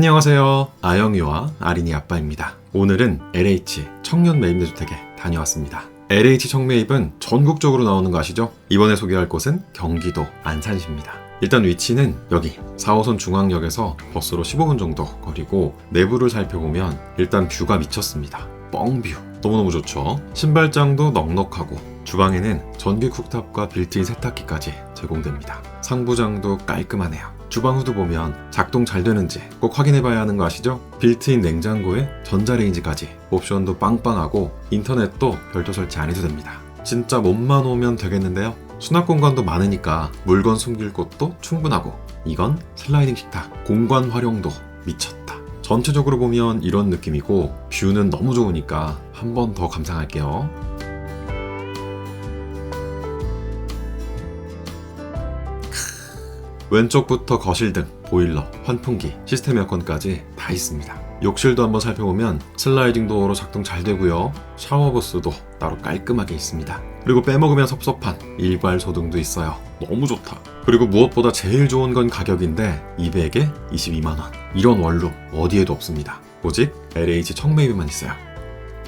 안녕하세요. 아영이와 아린이 아빠입니다. 오늘은 LH 청년 매입대주택에 다녀왔습니다. LH 청매입은 전국적으로 나오는 거 아시죠? 이번에 소개할 곳은 경기도 안산시입니다. 일단 위치는 여기 4호선 중앙역에서 버스로 15분 정도 거리고 내부를 살펴보면 일단 뷰가 미쳤습니다. 뻥뷰. 너무너무 좋죠. 신발장도 넉넉하고 주방에는 전기 쿡탑과 빌트인 세탁기까지 제공됩니다. 상부장도 깔끔하네요. 주방 후드 보면 작동 잘 되는지 꼭 확인해 봐야 하는 거 아시죠? 빌트인 냉장고에 전자레인지까지 옵션도 빵빵하고 인터넷도 별도 설치 안 해도 됩니다. 진짜 몸만 오면 되겠는데요. 수납 공간도 많으니까 물건 숨길 곳도 충분하고 이건 슬라이딩 식탁 공간 활용도 미쳤다. 전체적으로 보면 이런 느낌이고 뷰는 너무 좋으니까 한 번 더 감상할게요. 왼쪽부터 거실 등 보일러, 환풍기, 시스템 에어컨까지 다 있습니다. 욕실도 한번 살펴보면 슬라이딩 도어로 작동 잘 되고요. 샤워 부스도 따로 깔끔하게 있습니다. 그리고 빼먹으면 섭섭한 일괄 소등도 있어요. 너무 좋다. 그리고 무엇보다 제일 좋은 건 가격인데 200에 22만 원. 이런 원룸 어디에도 없습니다. 오직 LH 청매입에만 있어요.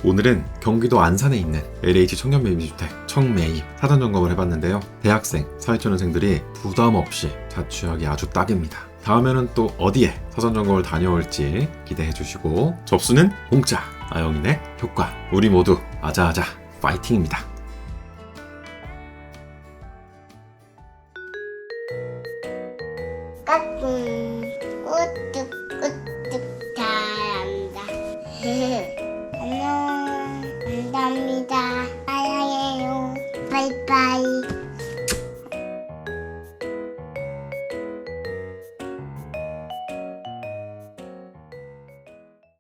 오늘은 경기도 안산에 있는 LH 청년 매입주택 청매입 사전 점검을 해봤는데요. 대학생, 사회초년생들이 부담 없이 자취하기 아주 딱입니다. 다음에는 또 어디에 사전 점검을 다녀올지 기대해 주시고 접수는 공짜 아영이네 효과 우리 모두 아자아자 파이팅입니다. 까꿍 우뚝 우뚝 잘한다 감사합니다. 사랑해요. 바이바이.